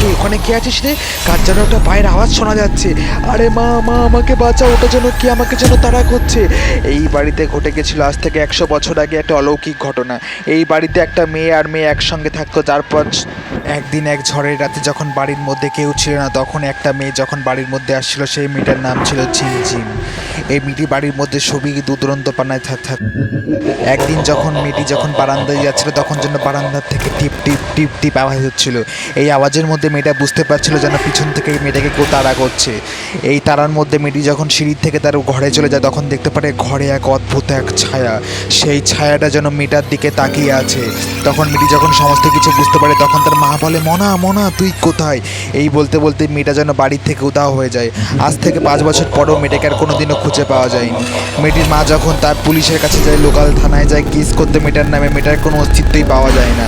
কে ওখানে কি আছিস রে? কার যেন একটা পায়ের আওয়াজ শোনা যাচ্ছে। আরে মা মা, আমাকে বাঁচা ওটা যেন কি আমাকে যেন তারা করছে। এই বাড়িতে ঘটে গেছিল আজ থেকে একশো বছর আগে একটা অলৌকিক ঘটনা। এই বাড়িতে একটা মেয়ে আর মেয়ে একসঙ্গে থাকতো তারপর একদিন এক ঝড়ের রাতে যখন বাড়ির মধ্যে কেউ ছিল না, তখন একটা মেয়ে যখন বাড়ির মধ্যে আসছিল, সেই মেয়েটার নাম ছিল ঝিমঝিম। এই মেয়েটি বাড়ির মধ্যে সবই দুদুরন্ত পানায় থাক একদিন যখন মেয়েটি যখন বারান্দায় যাচ্ছিল, তখন যেন বারান্দার থেকে টিপ টিপ টিপ টিপ আওয়াজ হচ্ছিল। এই আওয়াজের মধ্যে মেয়েটা বুঝতে পারছিল যেন পিছন থেকে মেয়েটাকে কেউ তাড়া করছে। এই তারার মধ্যে মেয়েটি যখন সিঁড়ির থেকে তার ঘরে চলে যায়, তখন দেখতে পারে ঘরে এক অদ্ভুত এক ছায়া। সেই ছায়াটা যেন মেয়েটার দিকে তাকিয়ে আছে। তখন মেয়েটি যখন সমস্ত কিছু বুঝতে পারে, তখন তার মা বলে, মনা মনা, তুই কোথায়? এই বলতে বলতে মেয়েটা যেন বাড়ির থেকে উদাহ হয়ে যায়। আজ থেকে পাঁচ বছর পরও মেয়েটাকে আর কোনোদিনও খুঁজে পাওয়া যায়নি। মেয়েটির মা যখন তার পুলিশের কাছে যায়, লোকাল থানায় যায়, কেস করতে মেয়েটার নামে মেয়েটার কোনো অস্তিত্বই পাওয়া যায় না।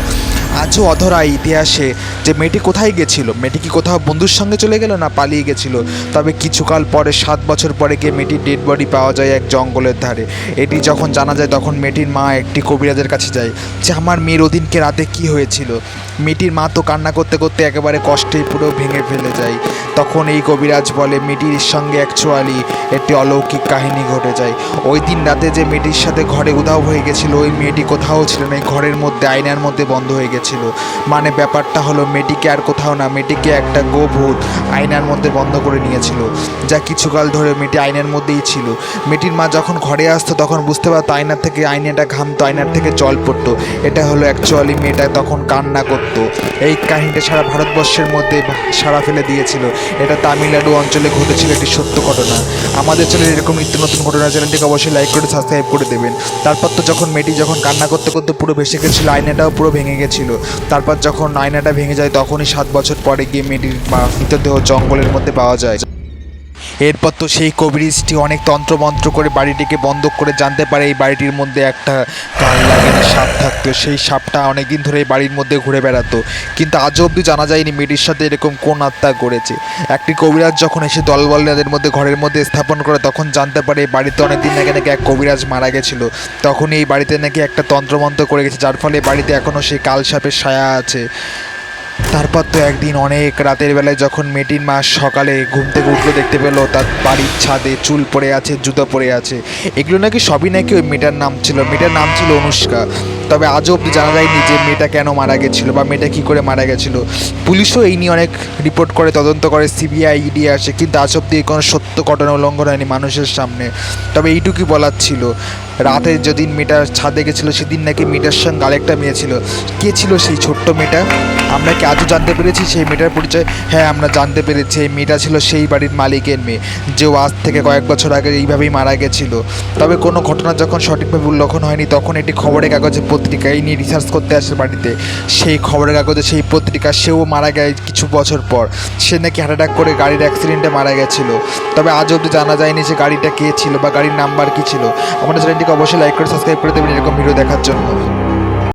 আজও অধরা ইতিহাসে যে মেয়েটি কোথায় গেছিল? মেয়েটি কি কোথাও বন্ধুর সঙ্গে চলে গেল না পালিয়ে গেছিল? তবে কিছুকাল পরে, সাত বছর পরে গিয়ে মেয়েটির ডেড বডি পাওয়া যায় এক জঙ্গলের ধারে। এটি যখন জানা যায়, তখন মেয়েটির মা একটি কবিরাজের কাছে যায়, যে আমার মেয়ের ওদিনকে রাতে কি হয়েছিল? মেয়েটির মা তো কান্না করতে করতে একেবারে কষ্টে পুরো ভেঙে ফেলে যায়। তখন এই কবিরাজ বলে মেয়েটির সঙ্গে অ্যাকচুয়ালি একটি অলৌকিক কাহিনী ঘটে যায়। ওই দিন রাতে যে মেয়েটির সাথে ঘরে উধাও হয়ে গেছিল, ওই মেয়েটি কোথাও ছিল না ঘরের মধ্যে, আয়নার মধ্যে বন্ধ হয়ে গেছিল। মানে ব্যাপারটা হলো, মেয়েটিকে আর কোথাও না, মেয়েটিকে একটা গোভূত আয়নার মধ্যে বন্ধ করে নিয়েছিল, যা কিছুকাল ধরে মেয়েটি আয়নার মধ্যেই ছিল। মেয়েটির মা যখন ঘরে আসতো, তখন বুঝতে পারতো আয়নার থেকে আয়নাটা ঘামতো, আয়নার থেকে জল পড়তো। এটা হলো অ্যাকচুয়ালি মেয়েটা তখন কান্না করতো। এই কাহিনীটা সারা ভারতবর্ষের মধ্যে সারা ফেলে দিয়েছিল। এটা তামিলনাড়ু অঞ্চলে ঘটেছিল একটি সত্য ঘটনা। আমাদের চ্যানেলে এরকম নিত্য নতুন ঘটনা চ্যানেলটিকে অবশ্যই লাইক করে সাবস্ক্রাইব করে দেবেন। তারপর তো যখন মেয়েটি যখন কান্না করতে করতে পুরো ভেসে গেছিল, আয়নাটাও পুরো ভেঙে গেছিল। তারপর যখন আয়নাটা ভেঙে যায়, তখনই সাত বছর পরে গিয়ে মেয়েটির মৃতদেহ জঙ্গলের মধ্যে পাওয়া যায়। এরপর তো সেই কবিরিজটি অনেক তন্ত্রমন্ত্র করে বাড়িটিকে বন্ধ করে জানতে পারে এই বাড়িটির মধ্যে একটা কাল লাগেনি সাপ থাকতো। সেই সাপটা অনেকদিন ধরে এই বাড়ির মধ্যে ঘুরে বেড়াতো। কিন্তু আজও অবধি জানা যায়নি মেয়েটির সাথে এরকম কোন আত্মা করেছে একটি কবিরাজ যখন এসে দলবল তাদের মধ্যে, ঘরের মধ্যে স্থাপন করে, তখন জানতে পারে এই বাড়িতে অনেকদিন আগে নাকি এক কবিরাজ মারা গেছিল। তখন এই বাড়িতে নাকি একটা তন্ত্রমন্ত্র করে গেছে, যার ফলে বাড়িতে এখনও সেই কাল সাপের ছায়া আছে। তারপর তো একদিন অনেক রাতের বেলায় যখন মেয়েটির মা সকালে ঘুম থেকে উঠল দেখতে পেল তার বাড়ির ছাদে চুল পড়ে আছে, জুতো পড়ে আছে। এগুলো নাকি সবই নাকি ওই মেয়েটার নাম ছিল। মেয়েটার নাম ছিল অনুষ্কা। তবে আজও অব্দি জানা যায়নি যে মেয়েটা কেন মারা গেছিল বা মেয়েটা কী করে মারা গেছিল। পুলিশও এই নিয়ে অনেক রিপোর্ট করে, তদন্ত করে, সিবিআই ইডি আসে, কিন্তু আজ অব্দি কোনো সত্য ঘটনা উল্লঙ্ঘন হয়নি মানুষের সামনে। তবে এইটুকুই বলার ছিল। রাতে যেদিন মেয়েটা ছাদে গেছিল, সেদিন নাকি মেয়েটার সঙ্গে আরেকটা মেয়ে ছিল। কে ছিল সেই ছোট্ট মেয়েটা? আমরা কি আজও জানতে পেরেছি সেই মেয়েটার পরিচয়? হ্যাঁ আমরা জানতে পেরেছি। এই মেয়েটা ছিল সেই বাড়ির মালিকের মেয়ে, যে আজ থেকে কয়েক বছর আগে এইভাবেই মারা গেছিল। তবে কোনো ঘটনা যখন সঠিকভাবে উল্লেখন হয়নি, তখন এটি খবরের কাগজে পত্রিকা এই নিয়ে রিসার্চ করতে আসে বাড়িতে। সেই খবরের কাগজে সেই পত্রিকা, সেও মারা গেছে কিছু বছর পর। সে নাকি হার্ট অ্যাটাক করে গাড়ির অ্যাক্সিডেন্টে মারা গেছিল। তবে আজ অবধি জানা যায়নি যে গাড়িটা কে ছিল বা গাড়ির নাম্বার কী ছিল। আমাদের চ্যানেলটিকে অবশ্যই লাইক করে সাবস্ক্রাইব করে দেবেন এরকম ভিডিও দেখার জন্য।